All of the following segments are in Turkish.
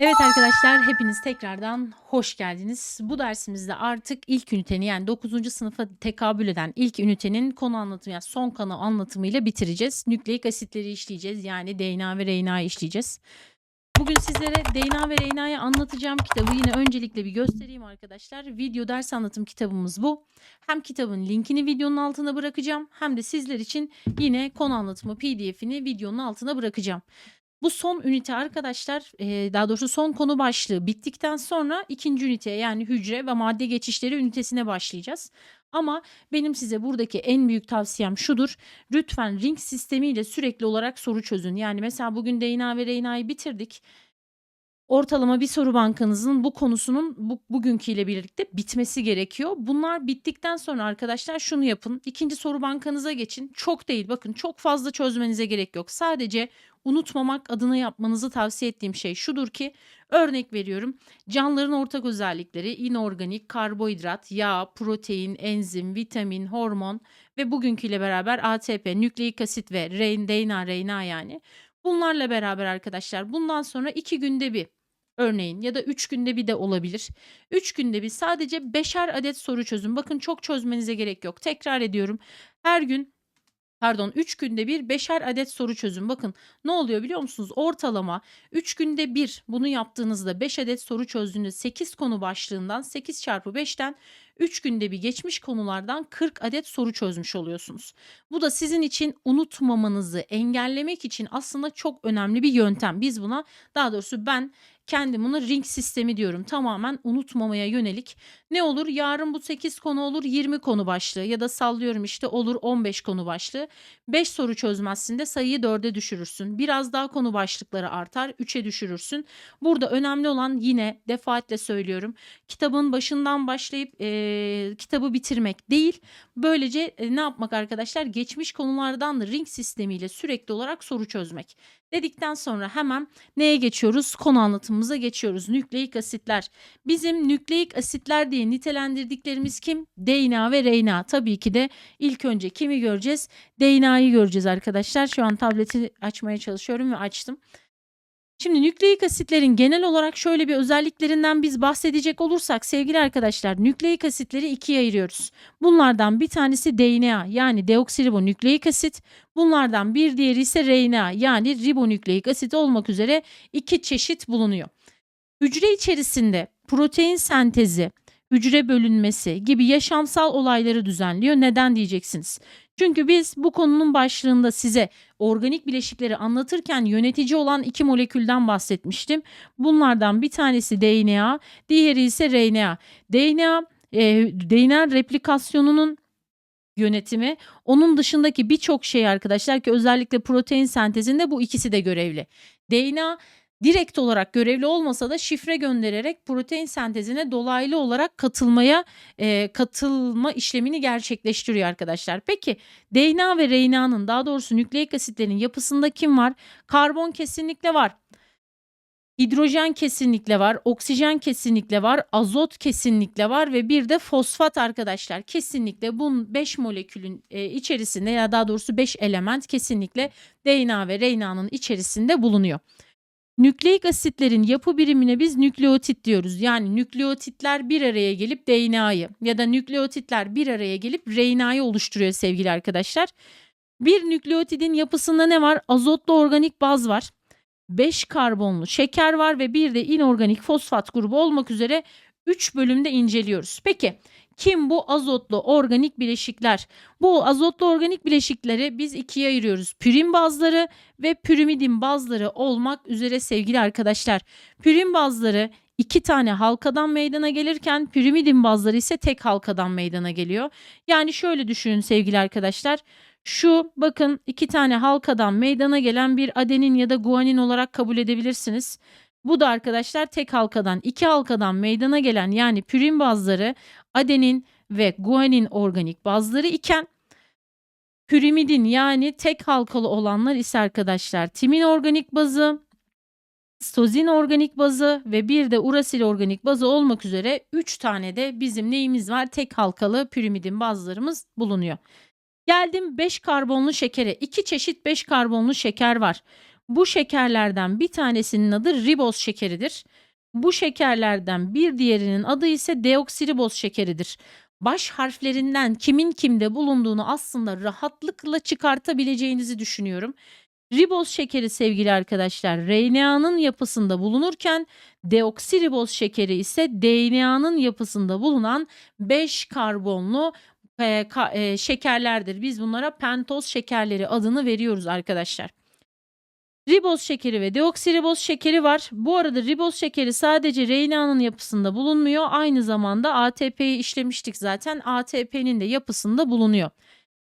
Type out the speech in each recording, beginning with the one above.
Evet arkadaşlar hepiniz tekrardan hoş geldiniz. Bu dersimizde artık ilk üniteni yani 9. sınıfa tekabül eden ilk ünitenin konu anlatımı yani son konu anlatımıyla bitireceğiz. Nükleik asitleri işleyeceğiz yani DNA ve RNA'yı işleyeceğiz. Bugün sizlere DNA ve RNA'yı anlatacağım kitabı yine öncelikle bir göstereyim arkadaşlar. Video ders anlatım kitabımız bu. Hem kitabın linkini videonun altına bırakacağım hem de sizler için yine konu anlatımı pdf'ini videonun altına bırakacağım. Bu son ünite arkadaşlar, eee, daha doğrusu son konu başlığı bittikten sonra ikinci üniteye yani hücre ve madde geçişleri ünitesine başlayacağız. Ama benim size buradaki en büyük tavsiyem şudur. Lütfen ring sistemiyle sürekli olarak soru çözün. Yani mesela bugün DNA ve RNA'yı bitirdik. Ortalama bir soru bankanızın bu konusunun bu, bugünküyle birlikte bitmesi gerekiyor. Bunlar bittikten sonra arkadaşlar şunu yapın. İkinci soru bankanıza geçin. Çok değil bakın çok fazla çözmenize gerek yok. Sadece unutmamak adına yapmanızı tavsiye ettiğim şey şudur ki örnek veriyorum. Canlıların ortak özellikleri inorganik, karbonhidrat, yağ, protein, enzim, vitamin, hormon ve bugünküyle beraber ATP, nükleik asit ve DNA, RNA yani. Bunlarla beraber arkadaşlar bundan sonra iki günde bir örneğin ya da 3 günde bir de olabilir. 3 günde bir sadece beşer adet soru çözün. Bakın çok çözmenize gerek yok. Tekrar ediyorum. Her gün pardon 3 günde bir beşer adet soru çözün. Bakın ne oluyor biliyor musunuz? Ortalama 3 günde bir bunu yaptığınızda 5 adet soru çözdüğünüz 8 konu başlığından 8 çarpı 5'ten 3 günde bir geçmiş konulardan 40 adet soru çözmüş oluyorsunuz. Bu da sizin için unutmamanızı engellemek için aslında çok önemli bir yöntem. Biz buna daha doğrusu ben kendim buna ring sistemi diyorum. Tamamen unutmamaya yönelik. Ne olur? Yarın bu 8 konu olur 20 konu başlığı ya da sallıyorum işte olur 15 konu başlığı. 5 soru çözmezsin de sayıyı 4'e düşürürsün. Biraz daha konu başlıkları artar 3'e düşürürsün. Burada önemli olan yine defaatle söylüyorum. Kitabın başından başlayıp e, kitabı bitirmek değil. Böylece e, ne yapmak arkadaşlar? Geçmiş konulardan ring sistemiyle sürekli olarak soru çözmek. Dedikten sonra hemen neye geçiyoruz? Konu anlatımımıza geçiyoruz. Nükleik asitler. Bizim nükleik asitler diye nitelendirdiklerimiz kim? DNA ve RNA. Tabii ki de ilk önce kimi göreceğiz? DNA'yı göreceğiz arkadaşlar. Şu an tableti açmaya çalışıyorum ve açtım. Şimdi nükleik asitlerin genel olarak şöyle bir özelliklerinden biz bahsedecek olursak sevgili arkadaşlar nükleik asitleri ikiye ayırıyoruz. Bunlardan bir tanesi DNA yani deoksiribonükleik asit. Bunlardan bir diğeri ise RNA yani ribonükleik asit olmak üzere iki çeşit bulunuyor. Hücre içerisinde protein sentezi, hücre bölünmesi gibi yaşamsal olayları düzenliyor. Neden diyeceksiniz? Çünkü biz bu konunun başlığında size organik bileşikleri anlatırken yönetici olan iki molekülden bahsetmiştim. Bunlardan bir tanesi DNA, diğeri ise RNA. DNA, e, DNA replikasyonunun yönetimi. Onun dışındaki birçok şey arkadaşlar ki özellikle protein sentezinde bu ikisi de görevli. DNA direkt olarak görevli olmasa da şifre göndererek protein sentezine dolaylı olarak katılmaya e, katılma işlemini gerçekleştiriyor arkadaşlar. Peki DNA ve RNA'nın daha doğrusu nükleik asitlerin yapısında kim var? Karbon kesinlikle var. Hidrojen kesinlikle var, oksijen kesinlikle var, azot kesinlikle var ve bir de fosfat arkadaşlar. Kesinlikle bu 5 molekülün e, içerisinde ya daha doğrusu 5 element kesinlikle DNA ve RNA'nın içerisinde bulunuyor. Nükleik asitlerin yapı birimine biz nükleotit diyoruz. Yani nükleotitler bir araya gelip DNA'yı ya da nükleotitler bir araya gelip RNA'yı oluşturuyor sevgili arkadaşlar. Bir nükleotidin yapısında ne var? Azotlu organik baz var. 5 karbonlu şeker var ve bir de inorganik fosfat grubu olmak üzere 3 bölümde inceliyoruz. Peki kim bu azotlu organik bileşikler? Bu azotlu organik bileşikleri biz ikiye ayırıyoruz. Pürin bazları ve pürimidin bazları olmak üzere sevgili arkadaşlar. Pürin bazları iki tane halkadan meydana gelirken pirimidin bazları ise tek halkadan meydana geliyor. Yani şöyle düşünün sevgili arkadaşlar. Şu bakın iki tane halkadan meydana gelen bir adenin ya da guanin olarak kabul edebilirsiniz. Bu da arkadaşlar tek halkadan iki halkadan meydana gelen yani pürin bazları adenin ve guanin organik bazları iken pürimidin yani tek halkalı olanlar ise arkadaşlar timin organik bazı, stozin organik bazı ve bir de urasil organik bazı olmak üzere 3 tane de bizim neyimiz var? Tek halkalı pirimidin bazlarımız bulunuyor. Geldim 5 karbonlu şekere. İki çeşit 5 karbonlu şeker var. Bu şekerlerden bir tanesinin adı riboz şekeridir. Bu şekerlerden bir diğerinin adı ise deoksiriboz şekeridir. Baş harflerinden kimin kimde bulunduğunu aslında rahatlıkla çıkartabileceğinizi düşünüyorum. Riboz şekeri sevgili arkadaşlar RNA'nın yapısında bulunurken deoksiriboz şekeri ise DNA'nın yapısında bulunan 5 karbonlu e, ka- e, şekerlerdir. Biz bunlara pentoz şekerleri adını veriyoruz arkadaşlar. Riboz şekeri ve deoksiriboz şekeri var. Bu arada riboz şekeri sadece RNA'nın yapısında bulunmuyor. Aynı zamanda ATP'yi işlemiştik zaten. ATP'nin de yapısında bulunuyor.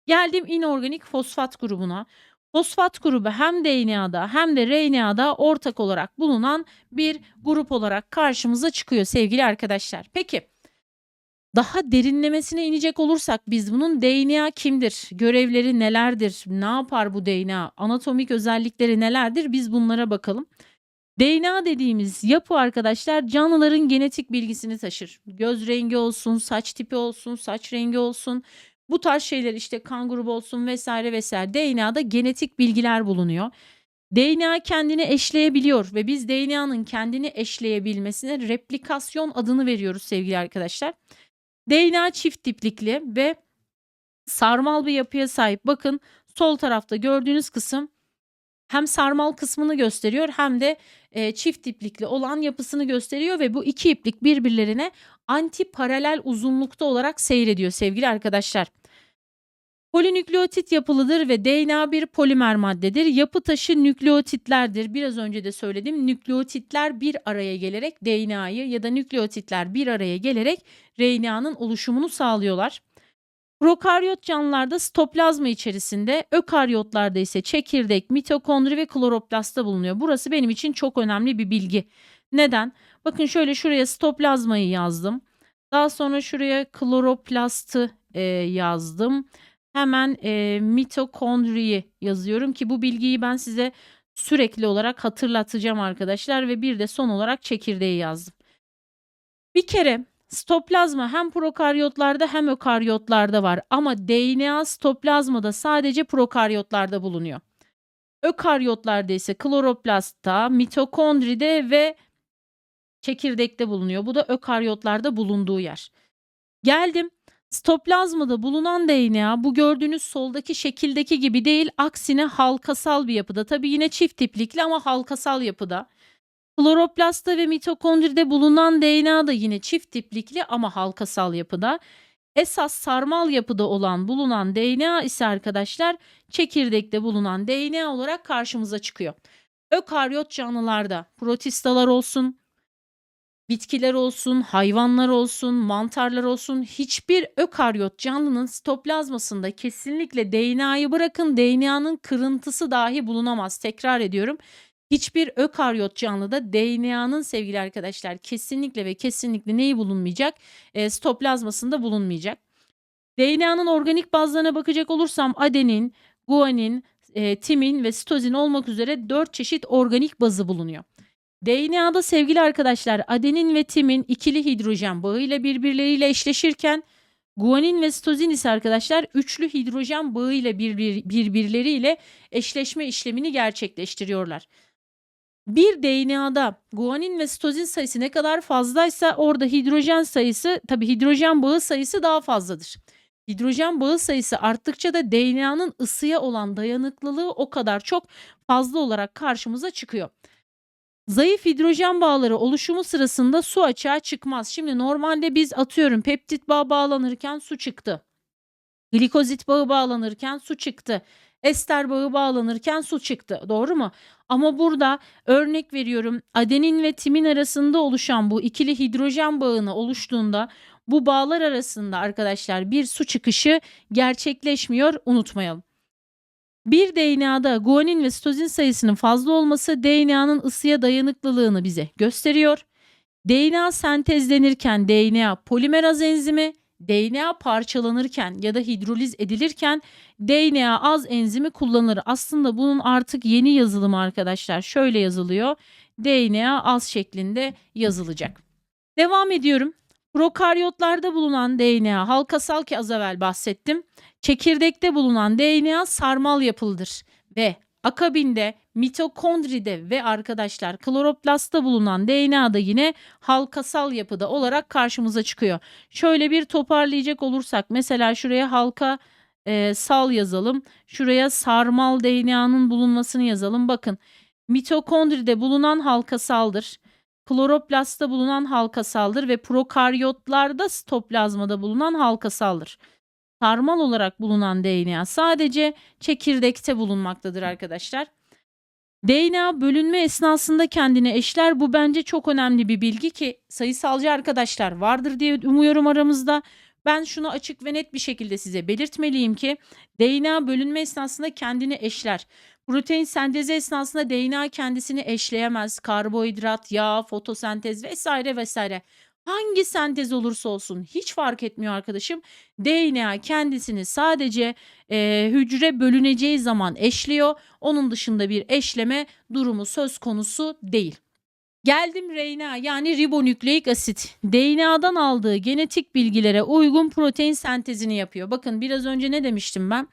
Geldim inorganik fosfat grubuna. Fosfat grubu hem DNA'da hem de RNA'da ortak olarak bulunan bir grup olarak karşımıza çıkıyor sevgili arkadaşlar. Peki daha derinlemesine inecek olursak biz bunun DNA kimdir? Görevleri nelerdir? Ne yapar bu DNA? Anatomik özellikleri nelerdir? Biz bunlara bakalım. DNA dediğimiz yapı arkadaşlar canlıların genetik bilgisini taşır. Göz rengi olsun, saç tipi olsun, saç rengi olsun. Bu tarz şeyler işte kan grubu olsun vesaire vesaire. DNA'da genetik bilgiler bulunuyor. DNA kendini eşleyebiliyor ve biz DNA'nın kendini eşleyebilmesine replikasyon adını veriyoruz sevgili arkadaşlar. DNA çift tiplikli ve sarmal bir yapıya sahip. Bakın sol tarafta gördüğünüz kısım hem sarmal kısmını gösteriyor hem de e, çift iplikli olan yapısını gösteriyor ve bu iki iplik birbirlerine anti paralel uzunlukta olarak seyrediyor sevgili arkadaşlar. Polinükleotit yapılıdır ve DNA bir polimer maddedir. Yapı taşı nükleotitlerdir. Biraz önce de söyledim. Nükleotitler bir araya gelerek DNA'yı ya da nükleotitler bir araya gelerek RNA'nın oluşumunu sağlıyorlar. Prokaryot canlılarda stoplazma içerisinde, ökaryotlarda ise çekirdek, mitokondri ve kloroplastta bulunuyor. Burası benim için çok önemli bir bilgi. Neden? Bakın şöyle şuraya stoplazmayı yazdım. Daha sonra şuraya kloroplastı e, yazdım. Hemen e, mitokondriyi yazıyorum ki bu bilgiyi ben size sürekli olarak hatırlatacağım arkadaşlar ve bir de son olarak çekirdeği yazdım. Bir kere stoplazma hem prokaryotlarda hem ökaryotlarda var ama DNA stoplazmada sadece prokaryotlarda bulunuyor. Ökaryotlarda ise kloroplastta, mitokondride ve çekirdekte bulunuyor. Bu da ökaryotlarda bulunduğu yer. Geldim Stoplazmada bulunan DNA bu gördüğünüz soldaki şekildeki gibi değil aksine halkasal bir yapıda. Tabi yine çift tiplikli ama halkasal yapıda. Kloroplastta ve mitokondride bulunan DNA da yine çift tiplikli ama halkasal yapıda. Esas sarmal yapıda olan bulunan DNA ise arkadaşlar çekirdekte bulunan DNA olarak karşımıza çıkıyor. Ökaryot canlılarda protistalar olsun, bitkiler olsun, hayvanlar olsun, mantarlar olsun hiçbir ökaryot canlının sitoplazmasında kesinlikle DNA'yı bırakın DNA'nın kırıntısı dahi bulunamaz. Tekrar ediyorum. Hiçbir ökaryot canlıda DNA'nın sevgili arkadaşlar kesinlikle ve kesinlikle neyi bulunmayacak? E, sitoplazmasında bulunmayacak. DNA'nın organik bazlarına bakacak olursam adenin, guanin, e, timin ve sitozin olmak üzere 4 çeşit organik bazı bulunuyor. DNA'da sevgili arkadaşlar adenin ve timin ikili hidrojen bağıyla birbirleriyle eşleşirken guanin ve sitozin ise arkadaşlar üçlü hidrojen bağıyla birbir, birbirleriyle eşleşme işlemini gerçekleştiriyorlar. Bir DNA'da guanin ve sitozin sayısı ne kadar fazlaysa orada hidrojen sayısı tabi hidrojen bağı sayısı daha fazladır. Hidrojen bağı sayısı arttıkça da DNA'nın ısıya olan dayanıklılığı o kadar çok fazla olarak karşımıza çıkıyor. Zayıf hidrojen bağları oluşumu sırasında su açığa çıkmaz. Şimdi normalde biz atıyorum peptit bağı bağlanırken su çıktı. Glikozit bağı bağlanırken su çıktı. Ester bağı bağlanırken su çıktı. Doğru mu? Ama burada örnek veriyorum adenin ve timin arasında oluşan bu ikili hidrojen bağını oluştuğunda bu bağlar arasında arkadaşlar bir su çıkışı gerçekleşmiyor unutmayalım. Bir DNA'da guanin ve sitozin sayısının fazla olması DNA'nın ısıya dayanıklılığını bize gösteriyor. DNA sentezlenirken DNA polimeraz enzimi, DNA parçalanırken ya da hidroliz edilirken DNA az enzimi kullanılır. Aslında bunun artık yeni yazılımı arkadaşlar şöyle yazılıyor. DNA az şeklinde yazılacak. Devam ediyorum. Prokaryotlarda bulunan DNA halkasal ki az evvel bahsettim. Çekirdekte bulunan DNA sarmal yapılıdır ve Akabinde mitokondride ve arkadaşlar kloroplastta bulunan DNA da yine halkasal yapıda olarak karşımıza çıkıyor. Şöyle bir toparlayacak olursak mesela şuraya halka e, sal yazalım. Şuraya sarmal DNA'nın bulunmasını yazalım. Bakın mitokondride bulunan halkasaldır. Kloroplastta bulunan halkasaldır ve prokaryotlarda sitoplazmada bulunan halkasaldır. Sarmal olarak bulunan DNA sadece çekirdekte bulunmaktadır arkadaşlar. DNA bölünme esnasında kendine eşler. Bu bence çok önemli bir bilgi ki sayısalcı arkadaşlar vardır diye umuyorum aramızda. Ben şunu açık ve net bir şekilde size belirtmeliyim ki DNA bölünme esnasında kendini eşler. Protein sentezi esnasında DNA kendisini eşleyemez. Karbonhidrat, yağ, fotosentez vesaire vesaire. Hangi sentez olursa olsun hiç fark etmiyor arkadaşım. DNA kendisini sadece e, hücre bölüneceği zaman eşliyor. Onun dışında bir eşleme durumu söz konusu değil. Geldim RNA yani ribonükleik asit. DNA'dan aldığı genetik bilgilere uygun protein sentezini yapıyor. Bakın biraz önce ne demiştim ben?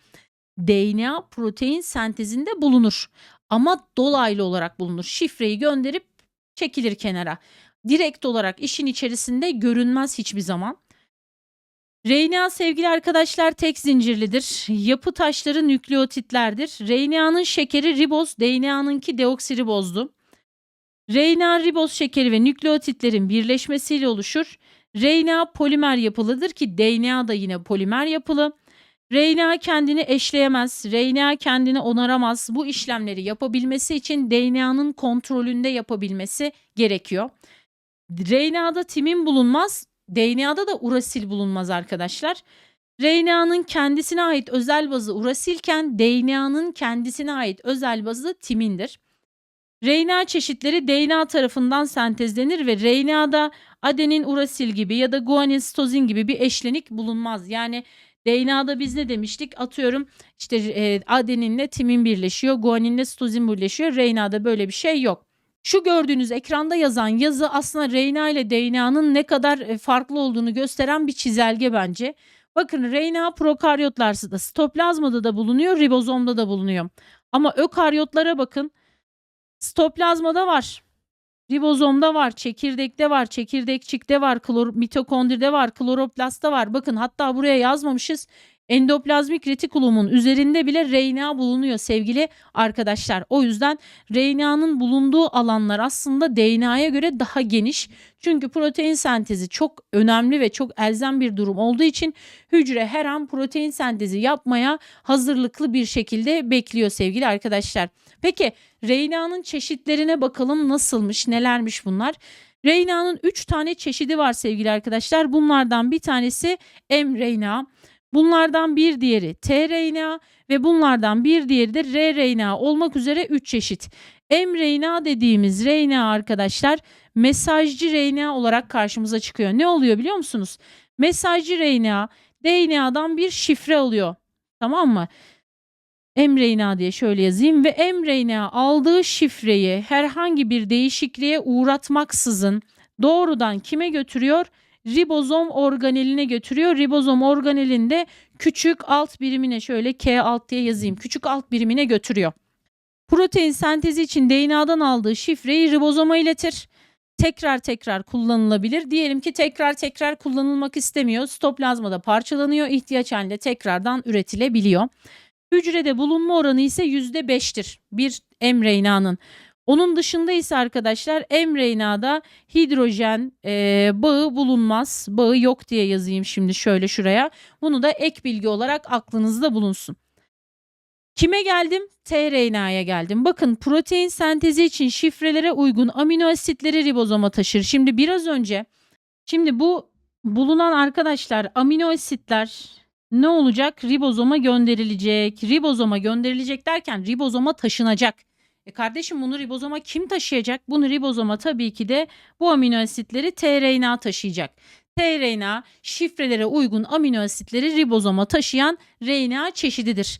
DNA protein sentezinde bulunur. Ama dolaylı olarak bulunur. Şifreyi gönderip çekilir kenara. Direkt olarak işin içerisinde görünmez hiçbir zaman. RNA sevgili arkadaşlar tek zincirlidir. Yapı taşları nükleotitlerdir. RNA'nın şekeri riboz, DNA'nınki deoksiribozdu. RNA riboz şekeri ve nükleotitlerin birleşmesiyle oluşur. RNA polimer yapılıdır ki DNA da yine polimer yapılı. RNA kendini eşleyemez, RNA kendini onaramaz. Bu işlemleri yapabilmesi için DNA'nın kontrolünde yapabilmesi gerekiyor. RNA'da timin bulunmaz, DNA'da da urasil bulunmaz arkadaşlar. RNA'nın kendisine ait özel bazı urasilken DNA'nın kendisine ait özel bazı timindir. RNA çeşitleri DNA tarafından sentezlenir ve RNA'da adenin urasil gibi ya da guanin sitozin gibi bir eşlenik bulunmaz. Yani DNA'da biz ne demiştik? Atıyorum işte e, adeninle timin birleşiyor, guaninle sitozin birleşiyor. RNA'da böyle bir şey yok. Şu gördüğünüz ekranda yazan yazı aslında RNA ile DNA'nın ne kadar e, farklı olduğunu gösteren bir çizelge bence. Bakın RNA prokaryotlarda, sitoplazmada da bulunuyor, ribozomda da bulunuyor. Ama ökaryotlara bakın. Sitoplazmada var. Ribozomda var, çekirdekte var, çekirdekçikte var, klor mitokondride var, kloroplastta var. Bakın hatta buraya yazmamışız. Endoplazmik retikulumun üzerinde bile RNA bulunuyor sevgili arkadaşlar. O yüzden RNA'nın bulunduğu alanlar aslında DNA'ya göre daha geniş. Çünkü protein sentezi çok önemli ve çok elzem bir durum olduğu için hücre her an protein sentezi yapmaya hazırlıklı bir şekilde bekliyor sevgili arkadaşlar. Peki RNA'nın çeşitlerine bakalım nasılmış, nelermiş bunlar? RNA'nın 3 tane çeşidi var sevgili arkadaşlar. Bunlardan bir tanesi mRNA. Bunlardan bir diğeri tRNA ve bunlardan bir diğeri de rRNA olmak üzere 3 çeşit. mRNA dediğimiz RNA arkadaşlar mesajcı RNA olarak karşımıza çıkıyor. Ne oluyor biliyor musunuz? Mesajcı RNA DNA'dan bir şifre alıyor. Tamam mı? mRNA diye şöyle yazayım ve mRNA aldığı şifreyi herhangi bir değişikliğe uğratmaksızın doğrudan kime götürüyor? Ribozom organeline götürüyor. Ribozom organelinde küçük alt birimine şöyle K alt diye yazayım. Küçük alt birimine götürüyor. Protein sentezi için DNA'dan aldığı şifreyi ribozoma iletir. Tekrar tekrar kullanılabilir. Diyelim ki tekrar tekrar kullanılmak istemiyor. Stoplazmada parçalanıyor. İhtiyaç halinde tekrardan üretilebiliyor. Hücrede bulunma oranı ise %5'tir bir mRNA'nın. Onun dışında ise arkadaşlar mRNA'da hidrojen e, bağı bulunmaz. Bağı yok diye yazayım şimdi şöyle şuraya. Bunu da ek bilgi olarak aklınızda bulunsun. Kime geldim? tRNA'ya geldim. Bakın protein sentezi için şifrelere uygun amino asitleri ribozoma taşır. Şimdi biraz önce şimdi bu bulunan arkadaşlar amino asitler ne olacak? Ribozoma gönderilecek. Ribozoma gönderilecek derken ribozoma taşınacak. E kardeşim bunu ribozoma kim taşıyacak? Bunu ribozoma tabii ki de bu amino asitleri tRNA taşıyacak. tRNA şifrelere uygun amino asitleri ribozoma taşıyan RNA çeşididir.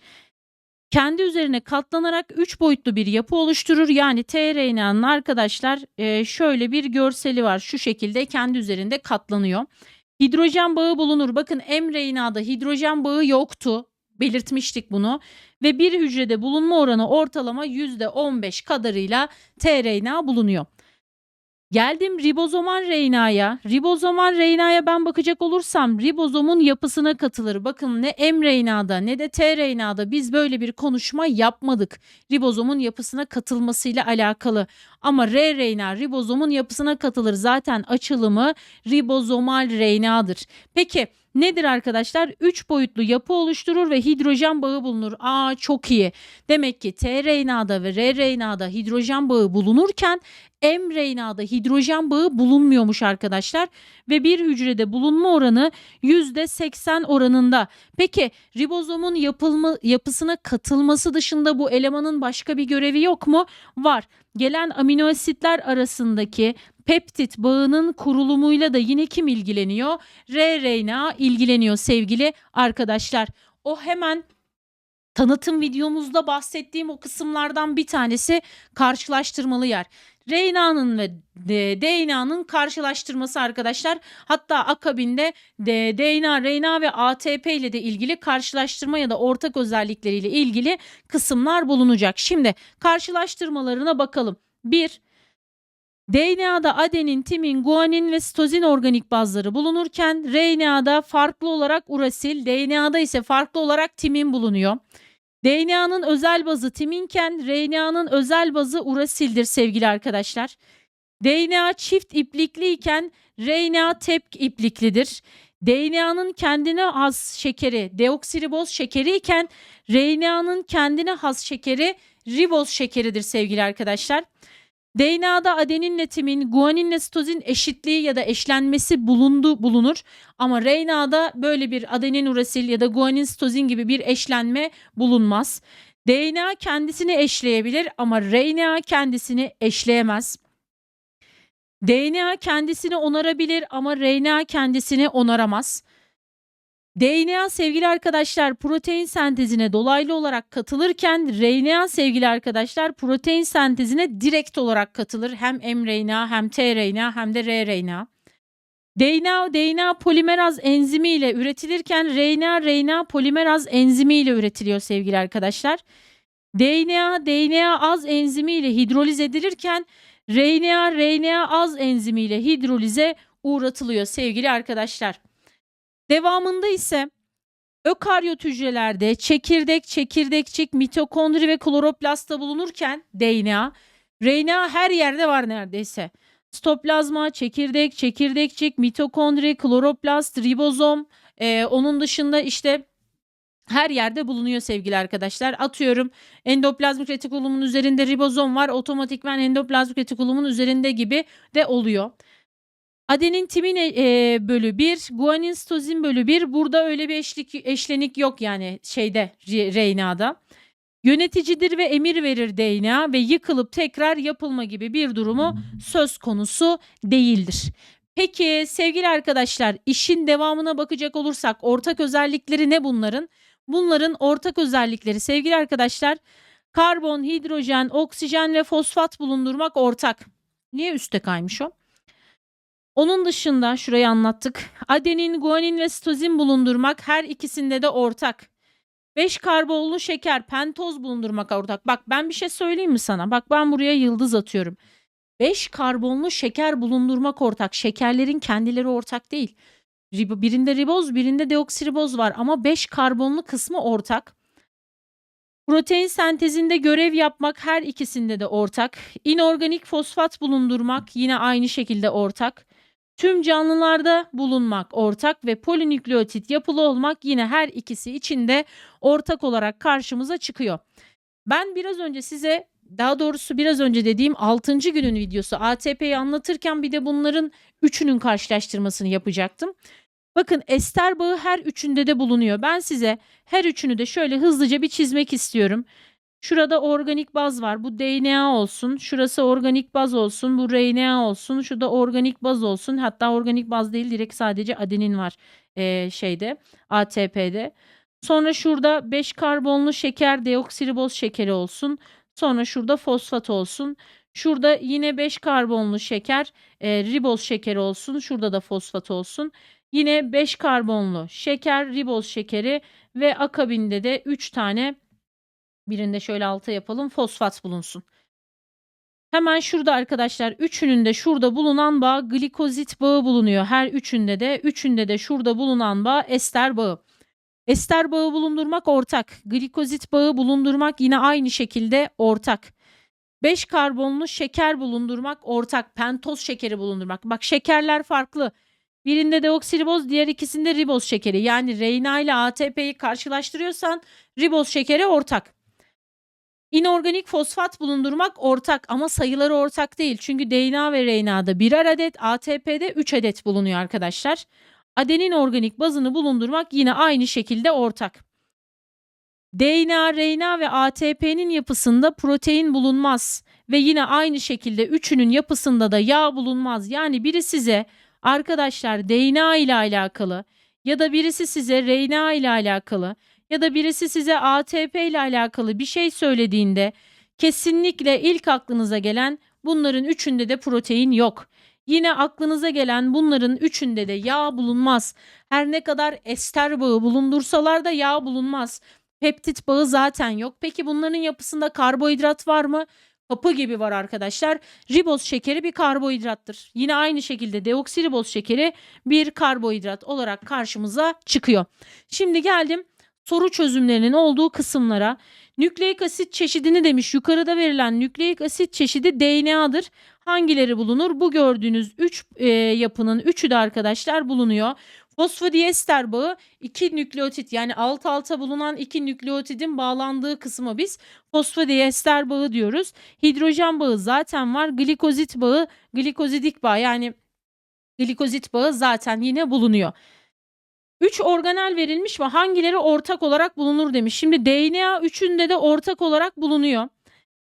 Kendi üzerine katlanarak 3 boyutlu bir yapı oluşturur. Yani tRNA'nın arkadaşlar e, şöyle bir görseli var. Şu şekilde kendi üzerinde katlanıyor. Hidrojen bağı bulunur. Bakın mRNA'da hidrojen bağı yoktu. Belirtmiştik bunu ve bir hücrede bulunma oranı ortalama %15 kadarıyla tRNA bulunuyor. Geldim ribozomal RNA'ya. Ribozomal RNA'ya ben bakacak olursam ribozomun yapısına katılır. Bakın ne mRNA'da ne de tRNA'da biz böyle bir konuşma yapmadık. Ribozomun yapısına katılmasıyla alakalı. Ama rRNA ribozomun yapısına katılır. Zaten açılımı ribozomal RNA'dır. Peki nedir arkadaşlar? 3 boyutlu yapı oluşturur ve hidrojen bağı bulunur. Aa çok iyi. Demek ki tRNA'da ve rRNA'da hidrojen bağı bulunurken mRNA'da hidrojen bağı bulunmuyormuş arkadaşlar ve bir hücrede bulunma oranı %80 oranında. Peki ribozomun yapılma, yapısına katılması dışında bu elemanın başka bir görevi yok mu? Var. Gelen amino asitler arasındaki peptit bağının kurulumuyla da yine kim ilgileniyor? rRNA ilgileniyor sevgili arkadaşlar. O hemen tanıtım videomuzda bahsettiğim o kısımlardan bir tanesi karşılaştırmalı yer. RNA'nın ve DNA'nın karşılaştırması arkadaşlar. Hatta akabinde DNA, RNA ve ATP ile de ilgili karşılaştırma ya da ortak özellikleriyle ilgili kısımlar bulunacak. Şimdi karşılaştırmalarına bakalım. 1. DNA'da adenin, timin, guanin ve sitozin organik bazları bulunurken RNA'da farklı olarak urasil, DNA'da ise farklı olarak timin bulunuyor. DNA'nın özel bazı timinken RNA'nın özel bazı urasildir sevgili arkadaşlar. DNA çift iplikliyken RNA tek ipliklidir. DNA'nın kendine has şekeri deoksiriboz şekeri iken RNA'nın kendine has şekeri riboz şekeridir sevgili arkadaşlar. DNA'da adeninle timin, guaninle sitozin eşitliği ya da eşlenmesi bulundu bulunur. Ama RNA'da böyle bir adenin urasil ya da guanin sitozin gibi bir eşlenme bulunmaz. DNA kendisini eşleyebilir ama RNA kendisini eşleyemez. DNA kendisini onarabilir ama RNA kendisini onaramaz. DNA sevgili arkadaşlar protein sentezine dolaylı olarak katılırken RNA sevgili arkadaşlar protein sentezine direkt olarak katılır. Hem mRNA hem tRNA hem de rRNA. DNA, DNA polimeraz enzimi ile üretilirken RNA, RNA polimeraz enzimi ile üretiliyor sevgili arkadaşlar. DNA, DNA az enzimi ile hidroliz edilirken RNA, RNA az enzimi ile hidrolize uğratılıyor sevgili arkadaşlar. Devamında ise ökaryot hücrelerde çekirdek, çekirdekçik, mitokondri ve kloroplastta bulunurken DNA, RNA her yerde var neredeyse. Stoplazma, çekirdek, çekirdekçik, mitokondri, kloroplast, ribozom, ee, onun dışında işte her yerde bulunuyor sevgili arkadaşlar. Atıyorum endoplazmik retikulumun üzerinde ribozom var. Otomatikman endoplazmik retikulumun üzerinde gibi de oluyor. Adenin timin e, bölü 1, guanin sitozin bölü 1. Burada öyle bir eşlik, eşlenik yok yani şeyde RNA'da. Yöneticidir ve emir verir DNA ve yıkılıp tekrar yapılma gibi bir durumu söz konusu değildir. Peki sevgili arkadaşlar işin devamına bakacak olursak ortak özellikleri ne bunların? Bunların ortak özellikleri sevgili arkadaşlar karbon, hidrojen, oksijen ve fosfat bulundurmak ortak. Niye üste kaymış o? Onun dışında şurayı anlattık. Adenin, guanin ve sitozin bulundurmak her ikisinde de ortak. 5 karbonlu şeker, pentoz bulundurmak ortak. Bak ben bir şey söyleyeyim mi sana? Bak ben buraya yıldız atıyorum. 5 karbonlu şeker bulundurmak ortak. Şekerlerin kendileri ortak değil. Birinde riboz, birinde deoksiriboz var ama 5 karbonlu kısmı ortak. Protein sentezinde görev yapmak her ikisinde de ortak. İnorganik fosfat bulundurmak yine aynı şekilde ortak. Tüm canlılarda bulunmak ortak ve polinükleotit yapılı olmak yine her ikisi içinde ortak olarak karşımıza çıkıyor. Ben biraz önce size daha doğrusu biraz önce dediğim 6. günün videosu ATP'yi anlatırken bir de bunların üçünün karşılaştırmasını yapacaktım. Bakın ester bağı her üçünde de bulunuyor. Ben size her üçünü de şöyle hızlıca bir çizmek istiyorum. Şurada organik baz var. Bu DNA olsun. Şurası organik baz olsun. Bu RNA olsun. Şurada organik baz olsun. Hatta organik baz değil direkt sadece adenin var ee, şeyde ATP'de. Sonra şurada 5 karbonlu şeker deoksiriboz şekeri olsun. Sonra şurada fosfat olsun. Şurada yine 5 karbonlu şeker e, riboz şekeri olsun. Şurada da fosfat olsun. Yine 5 karbonlu şeker, riboz şekeri ve akabinde de 3 tane birinde şöyle alta yapalım fosfat bulunsun. Hemen şurada arkadaşlar üçünün de şurada bulunan bağ glikozit bağı bulunuyor. Her üçünde de üçünde de şurada bulunan bağ ester bağı. Ester bağı bulundurmak ortak. Glikozit bağı bulundurmak yine aynı şekilde ortak. 5 karbonlu şeker bulundurmak ortak. Pentoz şekeri bulundurmak. Bak şekerler farklı. Birinde deoksiriboz, diğer ikisinde riboz şekeri. Yani Reyna ile ATP'yi karşılaştırıyorsan riboz şekeri ortak. İnorganik fosfat bulundurmak ortak ama sayıları ortak değil. Çünkü DNA ve RNA'da birer adet, ATP'de 3 adet bulunuyor arkadaşlar. Adenin organik bazını bulundurmak yine aynı şekilde ortak. DNA, RNA ve ATP'nin yapısında protein bulunmaz ve yine aynı şekilde üçünün yapısında da yağ bulunmaz. Yani biri size arkadaşlar DNA ile alakalı ya da birisi size RNA ile alakalı ya da birisi size ATP ile alakalı bir şey söylediğinde kesinlikle ilk aklınıza gelen bunların üçünde de protein yok. Yine aklınıza gelen bunların üçünde de yağ bulunmaz. Her ne kadar ester bağı bulundursalar da yağ bulunmaz. Peptit bağı zaten yok. Peki bunların yapısında karbohidrat var mı? Kapı gibi var arkadaşlar. Riboz şekeri bir karbohidrattır. Yine aynı şekilde deoksiriboz şekeri bir karbohidrat olarak karşımıza çıkıyor. Şimdi geldim soru çözümlerinin olduğu kısımlara. Nükleik asit çeşidini demiş. Yukarıda verilen nükleik asit çeşidi DNA'dır. Hangileri bulunur? Bu gördüğünüz 3 e, yapının 3'ü de arkadaşlar bulunuyor. Fosfodiester bağı iki nükleotit yani alt alta bulunan iki nükleotidin bağlandığı kısmı biz fosfodiester bağı diyoruz. Hidrojen bağı zaten var. Glikozit bağı, glikozidik bağ yani glikozit bağı zaten yine bulunuyor. 3 organel verilmiş ve hangileri ortak olarak bulunur demiş. Şimdi DNA üçünde de ortak olarak bulunuyor.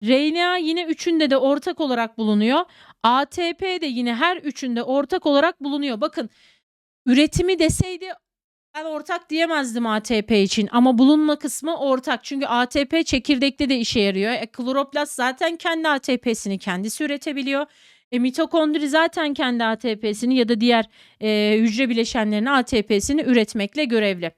RNA yine üçünde de ortak olarak bulunuyor. ATP de yine her üçünde ortak olarak bulunuyor. Bakın üretimi deseydi ben ortak diyemezdim ATP için ama bulunma kısmı ortak. Çünkü ATP çekirdekte de işe yarıyor. E, kloroplast zaten kendi ATP'sini kendisi üretebiliyor. E, mitokondri zaten kendi ATP'sini ya da diğer e, hücre bileşenlerinin ATP'sini üretmekle görevli.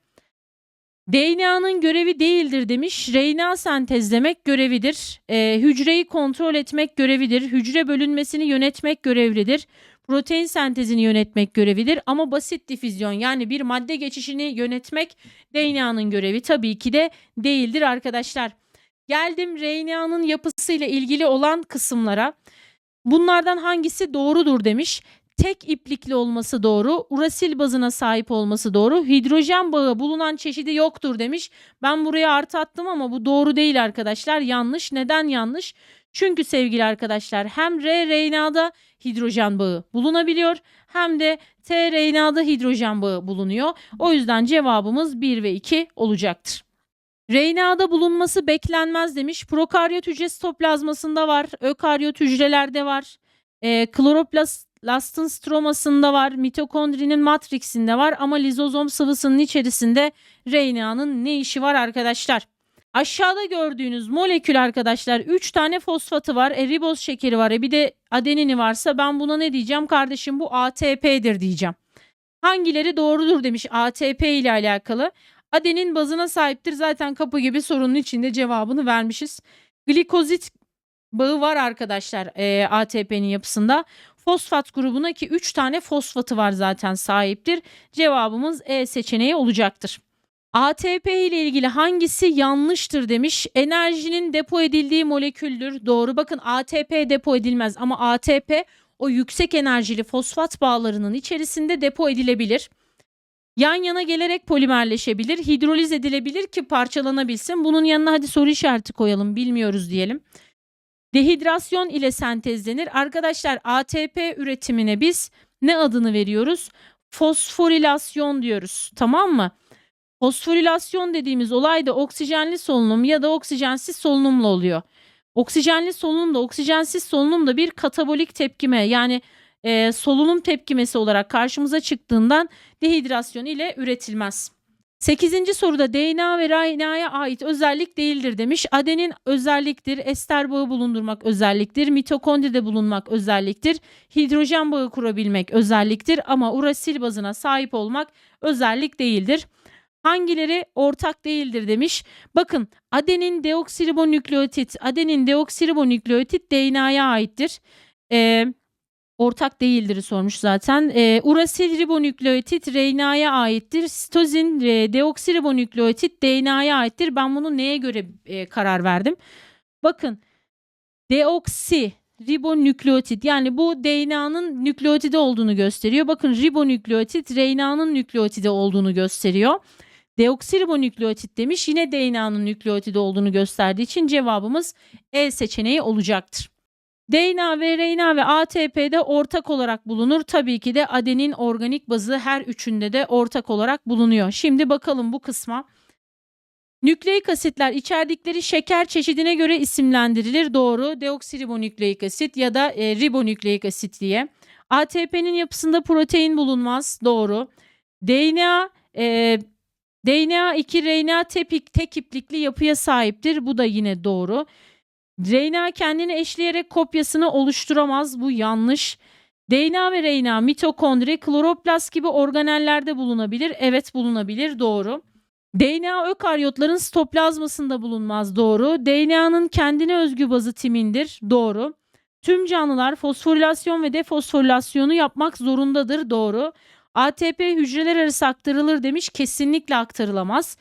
DNA'nın görevi değildir demiş. RNA sentezlemek görevidir. E, hücreyi kontrol etmek görevidir. Hücre bölünmesini yönetmek görevlidir. Protein sentezini yönetmek görevidir. Ama basit difüzyon yani bir madde geçişini yönetmek DNA'nın görevi tabii ki de değildir arkadaşlar. Geldim RNA'nın yapısıyla ilgili olan kısımlara. Bunlardan hangisi doğrudur demiş. Tek iplikli olması doğru, urasil bazına sahip olması doğru, hidrojen bağı bulunan çeşidi yoktur demiş. Ben buraya artı attım ama bu doğru değil arkadaşlar. Yanlış. Neden yanlış? Çünkü sevgili arkadaşlar hem R RNA'da hidrojen bağı bulunabiliyor hem de T RNA'da hidrojen bağı bulunuyor. O yüzden cevabımız 1 ve 2 olacaktır. RNA'da bulunması beklenmez demiş. Prokaryot hücre sitoplazmasında var. Ökaryot hücrelerde var. E, kloroplastın stromasında var. Mitokondrinin matriksinde var. Ama lizozom sıvısının içerisinde RNA'nın ne işi var arkadaşlar? Aşağıda gördüğünüz molekül arkadaşlar 3 tane fosfatı var. E, riboz şekeri var. E, bir de adenini varsa ben buna ne diyeceğim? Kardeşim bu ATP'dir diyeceğim. Hangileri doğrudur demiş ATP ile alakalı. Adenin bazına sahiptir. Zaten kapı gibi sorunun içinde cevabını vermişiz. Glikozit bağı var arkadaşlar e, ATP'nin yapısında. Fosfat grubuna ki 3 tane fosfatı var zaten sahiptir. Cevabımız E seçeneği olacaktır. ATP ile ilgili hangisi yanlıştır demiş. Enerjinin depo edildiği moleküldür. Doğru. Bakın ATP depo edilmez ama ATP o yüksek enerjili fosfat bağlarının içerisinde depo edilebilir. Yan yana gelerek polimerleşebilir, hidroliz edilebilir ki parçalanabilsin. Bunun yanına hadi soru işareti koyalım, bilmiyoruz diyelim. Dehidrasyon ile sentezlenir. Arkadaşlar ATP üretimine biz ne adını veriyoruz? Fosforilasyon diyoruz. Tamam mı? Fosforilasyon dediğimiz olay da oksijenli solunum ya da oksijensiz solunumla oluyor. Oksijenli solunum da oksijensiz solunum da bir katabolik tepkime yani e, solunum tepkimesi olarak karşımıza çıktığından dehidrasyon ile üretilmez. 8. soruda DNA ve RNA'ya ait özellik değildir demiş. Adenin özelliktir, ester bağı bulundurmak özelliktir, mitokondride bulunmak özelliktir, hidrojen bağı kurabilmek özelliktir ama urasil bazına sahip olmak özellik değildir. Hangileri ortak değildir demiş. Bakın adenin deoksiribonükleotit, adenin deoksiribonükleotit DNA'ya aittir. Ee, ortak değildir sormuş zaten. Ee, urasil ribonükleotit RNA'ya aittir. Sitozin e, deoksiribonükleotit DNA'ya aittir. Ben bunu neye göre e, karar verdim? Bakın deoksi ribonükleotit yani bu DNA'nın nükleotidi olduğunu gösteriyor. Bakın ribonükleotit RNA'nın nükleotidi olduğunu gösteriyor. Deoksiribonükleotit demiş yine DNA'nın nükleotidi olduğunu gösterdiği için cevabımız E seçeneği olacaktır. DNA ve RNA ve ATP'de ortak olarak bulunur. Tabii ki de adenin organik bazı her üçünde de ortak olarak bulunuyor. Şimdi bakalım bu kısma. Nükleik asitler içerdikleri şeker çeşidine göre isimlendirilir. Doğru. Deoksiribonükleik asit ya da e, ribonükleik asit diye. ATP'nin yapısında protein bulunmaz. Doğru. DNA e, DNA 2 RNA tepik tek iplikli yapıya sahiptir. Bu da yine doğru. RNA kendini eşleyerek kopyasını oluşturamaz. Bu yanlış. DNA ve RNA mitokondri, kloroplast gibi organellerde bulunabilir. Evet bulunabilir. Doğru. DNA ökaryotların sitoplazmasında bulunmaz. Doğru. DNA'nın kendine özgü bazı timindir. Doğru. Tüm canlılar fosforilasyon ve defosforilasyonu yapmak zorundadır. Doğru. ATP hücreler arası aktarılır demiş. Kesinlikle aktarılamaz.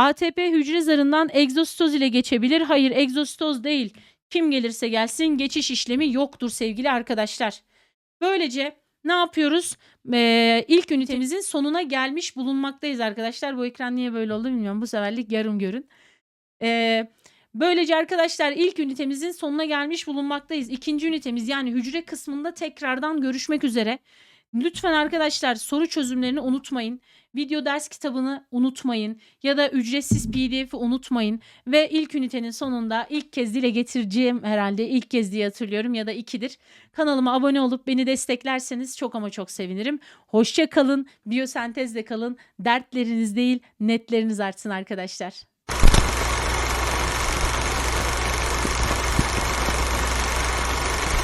ATP hücre zarından egzositoz ile geçebilir. Hayır egzositoz değil. Kim gelirse gelsin geçiş işlemi yoktur sevgili arkadaşlar. Böylece ne yapıyoruz? Ee, ilk ünitemizin sonuna gelmiş bulunmaktayız arkadaşlar. Bu ekran niye böyle oldu bilmiyorum. Bu seferlik yarım görün. Ee, böylece arkadaşlar ilk ünitemizin sonuna gelmiş bulunmaktayız. İkinci ünitemiz yani hücre kısmında tekrardan görüşmek üzere. Lütfen arkadaşlar soru çözümlerini unutmayın. Video ders kitabını unutmayın ya da ücretsiz PDF'i unutmayın ve ilk ünitenin sonunda ilk kez dile getireceğim herhalde ilk kez diye hatırlıyorum ya da ikidir. Kanalıma abone olup beni desteklerseniz çok ama çok sevinirim. Hoşça kalın, biyosentezle kalın, dertleriniz değil netleriniz artsın arkadaşlar.